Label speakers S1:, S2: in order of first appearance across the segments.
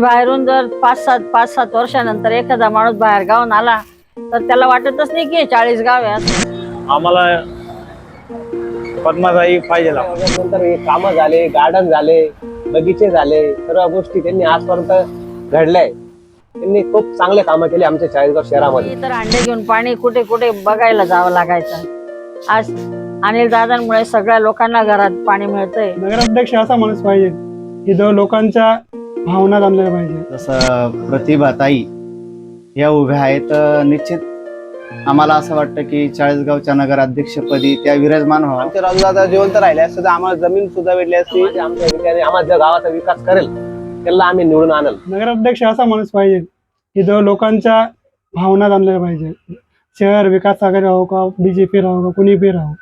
S1: बाहेरून जर पाच सात पाच सात वर्षानंतर एखादा माणूस बाहेर गावून आला तर त्याला वाटतच नाही की चाळीस गाव आहे.
S2: आम्हाला पद्माताई पाहिजे
S3: नंतर हे कामं झाले गार्डन झाले बगीचे झाले सर्व गोष्टी त्यांनी आजपर्यंत घडल्याय. त्यांनी खूप चांगले कामं केले आमच्या चाळीसगाव शहरामध्ये.
S1: तर अंडे घेऊन पाणी कुठे कुठे बघायला जावं लागायचं. आज अनिल दादांमुळे सगळ्या लोकांना घरात पाणी मिळतंय.
S4: नगराध्यक्ष असा माणूस पाहिजे की जो लोकांच्या भावना जाणल्या पाहिजे.
S5: जसं प्रतिभाताई या उभ्या आहेत निश्चित आम्हाला असं वाटतं की चाळीसगावच्या नगराध्यक्षपदी त्या विराजमान व्हावं.
S3: आमचे राजदादा जिवंत राहिले असते तर आम्हाला जमीन सुद्धा भेटली असती. आमच्या आम्हाला ज्या गावाचा विकास करेल त्याला आम्ही निवडून आणल.
S4: नगराध्यक्ष असा माणूस पाहिजे की जो लोकांच्या भावना जाणल्या पाहिजे. शहर विकास आघाडी राहो का बी जे पी राहो का कुणी बी राहो.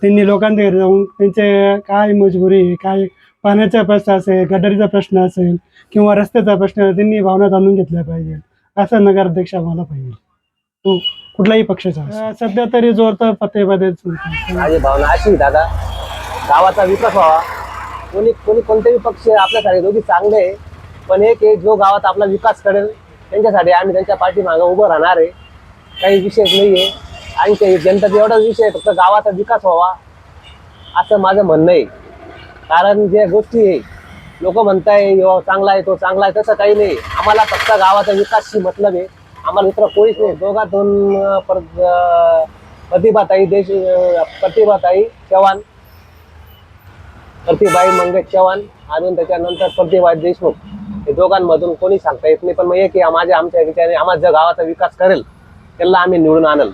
S4: त्यांनी लोकांच्या घरी जाऊन त्यांचे काय मजबुरी आहे काय पाण्याचा प्रश्न असेल गटारीचा प्रश्न असेल किंवा रस्त्याचा प्रश्न असेल, त्यांनी भावना जाणून घेतल्या पाहिजे असा नगराध्यक्ष आम्हाला पाहिजे. तो कुठलाही पक्षाचा सध्या तरी जोर तर
S3: माझी भावना अशी दादा. गावाचा विकास व्हावा. कोणी कोणी कोणतेही पक्ष आपल्यासाठी दोघी चांगले आहे पण एक आहे जो गावात आपला विकास करेल त्यांच्यासाठी आम्ही त्यांच्या पाठीमागं उभं राहणार आहे. काही विषय नाही आहे आणि ते जनतेचा एवढाच विषय आहे फक्त गावाचा विकास व्हावा असं माझं म्हणणं आहे. कारण ज्या गोष्टी आहे लोक म्हणताय चांगला आहे तो चांगला आहे तसं काही नाही. आम्हाला फक्त गावाचा विकासशी मतलब आहे. आम्हाला मित्र कोणीच नाही. दोघा दोन प्रतिभाताई देश प्रतिभाताई चव्हाण प्रतिभाई मंगेश चव्हाण अजून त्याच्यानंतर प्रतिभा देशमुख. हे दोघांमधून कोणी सांगता येत नाही. पण मग एक माझ्या आमच्या विचाराने आम्हाला ज्या गावाचा विकास करेल त्याला आम्ही निवडून आणल.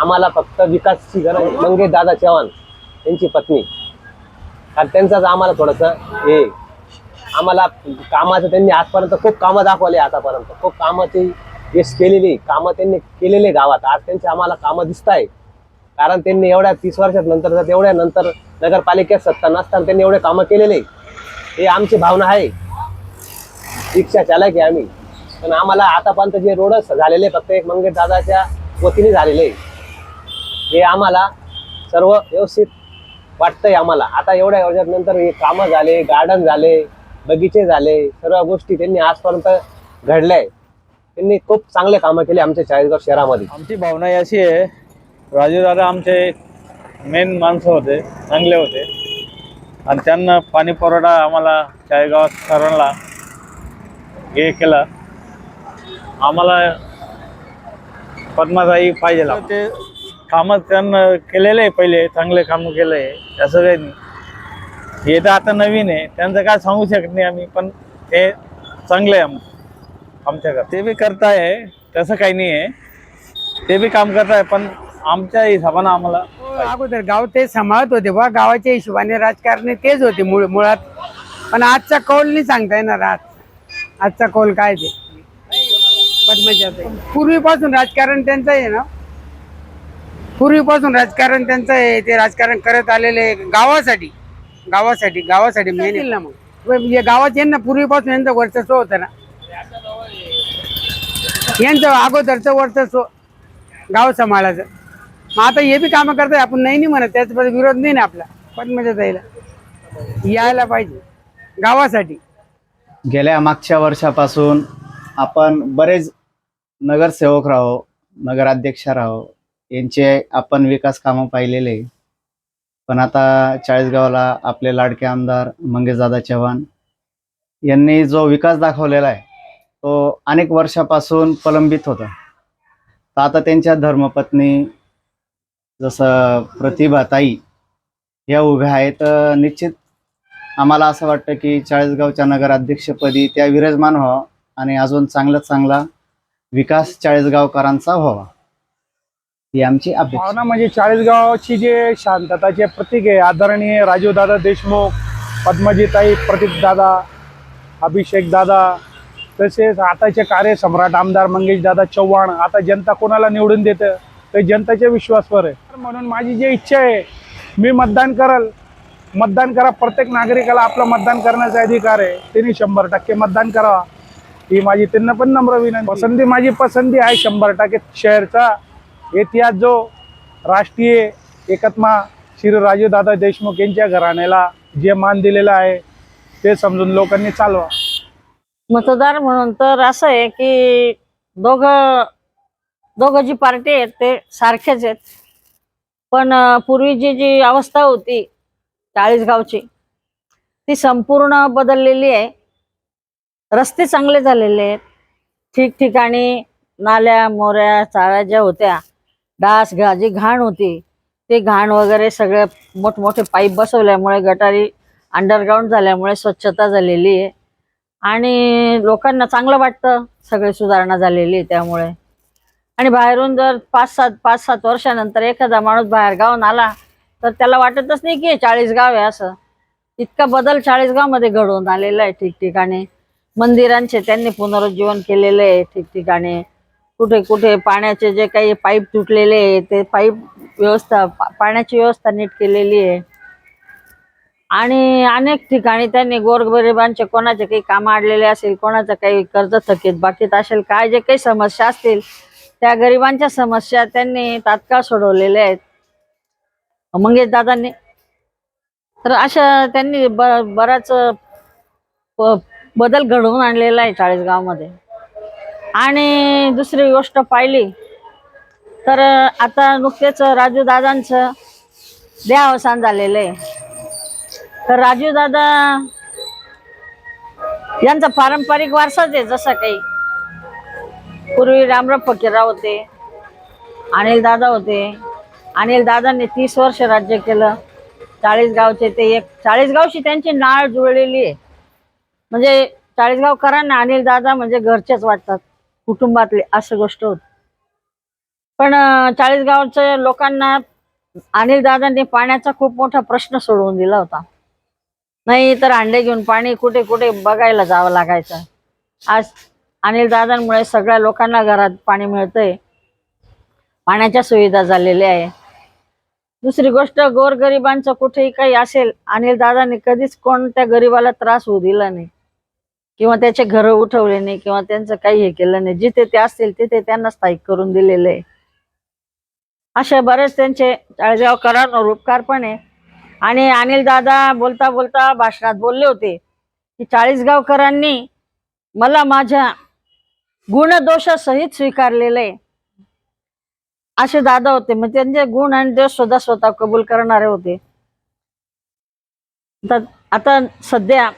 S3: आम्हाला फक्त विकासची गरज मंगेश दादा चव्हाण यांची पत्नी. कारण त्यांचाच आम्हाला थोडंसं हे. आम्हाला कामाचं त्यांनी आजपर्यंत खूप कामं दाखवले आतापर्यंत. खूप कामाची यश केलेली कामं त्यांनी केलेले गावात. आज त्यांची आम्हाला कामं दिसत आहे कारण त्यांनी एवढ्या तीस वर्षात नंतर एवढ्या नंतर नगरपालिकेत सत्ता नसताना त्यांनी एवढे कामं केलेले. हे आमची भावना आहे. रिक्षा चालक आहे आम्ही. पण आम्हाला आतापर्यंत जे रोड झालेले फक्त एक मंगेश दादाच्या वतीने झालेले हे आम्हाला सर्व व्यवस्थित वाटतंय आम्हाला. आता एवढ्या वर्षात नंतर हे कामं झाले गार्डन झाले बगीचे झाले सर्व गोष्टी त्यांनी आजपर्यंत घडल्याय. त्यांनी खूप चांगले कामं केले आमच्या चाळीसगाव शहरामध्ये.
S2: आमची भावना ही अशी आहे राजू दादा आमचे मेन माणसं होते चांगले होते. आणि त्यांना पाणी पुरवठा आम्हाला चाळीसगावात सर्वांना हे केलं. आम्हाला पद्माताई पाहिजे ते कामं त्यांना केलेले आहे पहिले चांगले कामं केले आहे असं काही नाही. हे तर आता नवीन आहे त्यांचं काय सांगू शकत नाही आम्ही पण ते चांगले आहे आम आमच्याकडे ते बी करताय तसं काही नाही आहे. ते बी काम करताय पण आमच्या हिशोबानं आम्हाला
S6: अगोदर गाव ते सांभाळत होते बा गावाच्या हिशोबाने राजकारणी तेच होते मुळ मुळात. पण आजचा कौल नाही सांगता येणार आज. आजचा कौल काय ते? पूर्वीपासून राजकारण त्यांचं आहे ना? पूर्वीपासून राजकारण त्यांचं आहे ते राजकारण करत आलेले आहे गावासाठी. गावासाठी गावासाठी मेन ना मग? हे गावात यांना पूर्वीपासून यांचं वर्चस्व होतं ना? यांचं अगोदरचं वर्चस्व गाव सांभाळायचं. मग आता हे बी कामं करताय आपण नाही नाही म्हणत त्याच्याबद्दल विरोध नाही ना आपला. पण मजा जायला यायला पाहिजे. गावासाठी.
S5: गेल्या मागच्या वर्षापासून आपण बरेच नगरसेवक राहो नगराध्यक्ष राहो यांचे आपण विकास कामं पाहिलेले पण आता चाळीसगावला आपले लाडके आमदार मंगेशदादा चव्हाण यांनी जो विकास दाखवलेला आहे तो अनेक वर्षापासून प्रलंबित होता. तर आता त्यांच्या धर्मपत्नी जसं प्रतिभाताई या उभ्या आहेत तर निश्चित आम्हाला असं वाटतं की चाळीसगावच्या नगराध्यक्षपदी त्या विराजमान व्हावं आणि अजून चांगल्यात चांगला विकास चाळीसगावकरांचा व्हावा. ही आमची अपेक्षा.
S7: भावना म्हणजे चाळीसगावची जे शांतताचे प्रतीक आहे आदरणीय राजीवदादा देशमुख पद्मजीताई प्रतीक दादा अभिषेक दादा तसेच आताचे कार्यसम्राट आमदार मंगेश दादा चव्हाण आता जनता कोणाला निवडून देतं? ते जनतेच्या विश्वासवर आहे. म्हणून माझी जी इच्छा आहे मी मतदान करल. मतदान करा प्रत्येक नागरिकाला आपलं मतदान करण्याचा अधिकार आहे. त्यांनी शंभर टक्के मतदान करावा. ही माझी त्यांना पण नम्र विनंती. पसंती माझी पसंती आहे शंभर टक्के शहरचा इतिहास जो राष्ट्रीय एकात्मा श्री राजूदादा देशमुख यांच्या घराण्याला जे मान दिलेलं आहे ते समजून लोकांनी चालवा.
S1: मतदार म्हणून तर असं आहे की दोघं दोघं जी पार्टी आहेत ते सारखेच आहेत. पण पूर्वीची जी अवस्था होती चाळीसगावची ती संपूर्ण बदललेली आहे. रस्ते चांगले झालेले आहेत. ठिकठिकाणी नाल्या मोऱ्या चाळ्या ज्या होत्या डास घा जी घाण होती ते घाण वगैरे सगळे मोठमोठे पाईप बसवल्यामुळे गटारी अंडरग्राऊंड झाल्यामुळे स्वच्छता झालेली आहे. आणि लोकांना चांगलं वाटतं सगळी सुधारणा झालेली आहे त्यामुळे. आणि बाहेरून जर पाच सात पाच सात वर्षानंतर एखादा माणूस बाहेर गावून आला तर त्याला वाटतच नाही की चाळीस गाव आहे असं. इतका बदल चाळीसगावमध्ये घडवून आलेला आहे ठिकठिकाणी. मंदिरांचे त्यांनी पुनरुज्जीवन केलेले आहे ठिकठिकाणी. कुठे कुठे पाण्याचे जे काही पाईप तुटलेले आहे ते पाईप व्यवस्था पाण्याची व्यवस्था नीट केलेली आहे. आणि अनेक ठिकाणी त्यांनी गोरगरिबांचे कोणाचे काही काम आडलेले असेल कोणाचं काही कर्ज थकीत बाकीत असेल काय जे काही समस्या असतील त्या गरिबांच्या समस्या त्यांनी तात्काळ सोडवलेल्या आहेत. मंगेश दादांनी. तर अशा त्यांनी ब बराच बदल घडवून आणलेला आहे चाळीसगावमध्ये. आणि दुसरी गोष्ट पाहिली तर आता नुकतेच राजू दादांचं देहावसान झालेलं. आहे तर राजू दादा यांचा पारंपरिक वारसाच आहे जसा काही. पूर्वी रामराव फकीरराव होते अनिल दादा होते. अनिल दादांनी तीस वर्ष राज्य केलं. चाळीस गावचे ते एक चाळीस गावशी त्यांची नाळ जुळलेली आहे. म्हणजे चाळीसगावकरांना अनिल दादा म्हणजे घरचेच वाटतात. कुटुंबातले असं गोष्ट होत. पण चाळीसगावच्या लोकांना अनिल दादांनी पाण्याचा खूप मोठा प्रश्न सोडवून दिला होता. नाही तर अंडे घेऊन पाणी कुठे कुठे बघायला जावं लागायचं. आज अनिल दादांमुळे सगळ्या लोकांना घरात पाणी मिळतंय. पाण्याच्या सुविधा झालेल्या आहे. दुसरी गोष्ट गोरगरिबांचं कुठेही काही असेल अनिल दादांनी कधीच कोणत्या गरिबाला त्रास होऊ दिला नाही. किंवा त्याचे घरं उठवले नाही किंवा त्यांचं काही हे केलं नाही. जिथे ते असतील तिथे त्यांना स्थायिक करून दिलेले आहे. बरेच त्यांचे चाळीसगावकरांवर उपकार पण आहे. आणि अनिल दादा बोलता बोलता भाषणात बोलले होते की चाळीसगावकरांनी मला माझ्या गुणदोषासहित स्वीकारलेलं आहे. असे दादा होते. मग त्यांचे गुण आणि दोष सुद्धा स्वतः कबूल करणारे होते. तर आता सध्या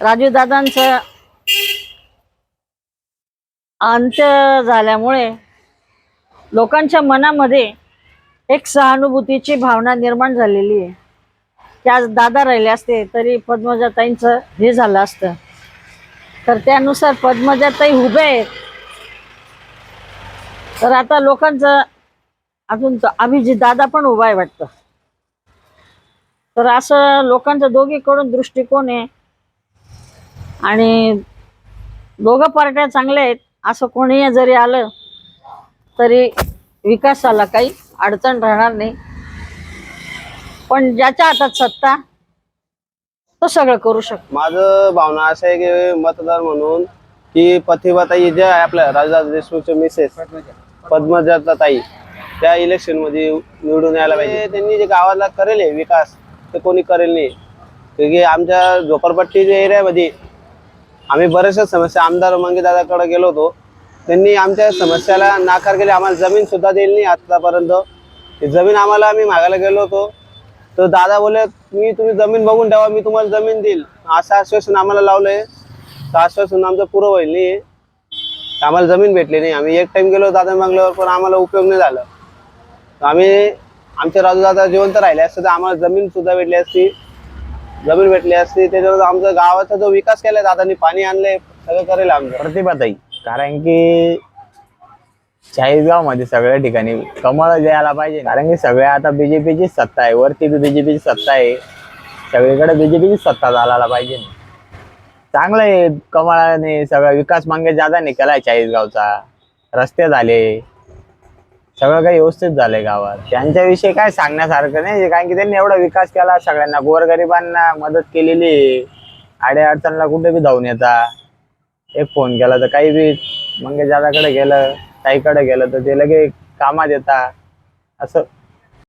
S1: राजूदादांचं अंत्य झाल्यामुळे लोकांच्या मनामध्ये एक सहानुभूतीची भावना निर्माण झालेली आहे. त्या दादा राहिले असते तरी पद्मजाताईंचं हे झालं असतं. तर त्यानुसार पद्मजाताई उभे आहेत. तर आता लोकांचं अजून अभिजित दादा पण उभा आहे वाटतं. तर असं लोकांचा दोघीकडून दृष्टिकोन आहे. आणि दोघं पार्ट्या चांगल्या आहेत. असं कोणीही जरी आलं तरी विकासाला काही अडचण राहणार नाही. पण ज्याच्या हातात सत्ता तो सगळं करू शकतो.
S8: माझं भावना असं आहे की मतदार म्हणून की प्रतिभाताई जे आहे आपल्या राजदास देशमुखचे मिसेस पद्मजाता ताई त्या इलेक्शनमध्ये निवडून यायला पाहिजे. त्यांनी जे गावाला करेल आहे विकास ते कोणी करेल नाही. आमच्या झोपडपट्टी एरियामध्ये आम्ही बऱ्याचशा समस्या आमदार मंगेदादाकडे गेलो होतो. त्यांनी आमच्या समस्याला नाकार केली. आम्हाला जमीन सुद्धा दिली नाही आतापर्यंत. ती जमीन आम्हाला आम्ही मागायला गेलो होतो. तर दादा बोलले मी तुम्ही जमीन बघून ठेवा मी तुम्हाला जमीन देईल. असं आश्वासन आम्हाला लावलंय. तर आश्वासन आमचं पुरं होईल नाही. आम्हाला जमीन भेटली नाही. आम्ही एक टाइम गेलो दादा बंगल्यावर पण आम्हाला उपयोग नाही झाला. तर आम्ही आमच्या राजू दादा जिवंत राहिले असते तर आम्हाला जमीन सुद्धा भेटली असती. जमीन भेटली असती त्याच्यावर आमचा गावाचा जो विकास केलाय दादानी पाणी आणलंय सगळं करेल आमचं
S9: प्रतिभाताई कारण की चाळीसगावमध्ये सगळ्या ठिकाणी कमळ द्यायला पाहिजे कारण की सगळ्या आता बीजेपीची सत्ता आहे वरती बी बीजेपीची सत्ता आहे. सगळीकडे बीजेपीची सत्ता चालायला पाहिजे चांगलं आहे कमळाने सगळा विकास मागे जादा केलाय चाळीसगावचा. रस्ते झाले. सगळं काही व्यवस्थित झालंय गावात. त्यांच्याविषयी काय सांगण्यासारखं नाही कारण की त्यांनी एवढा विकास केला सगळ्यांना. गोरगरिबांना मदत केलेली आडे अडचणला कुठे बी धावून येता. एक फोन केला तर काही बी मंगेश दादाकडे गेलं ताईकडे गेलं तर ते लगे कामात येता. असं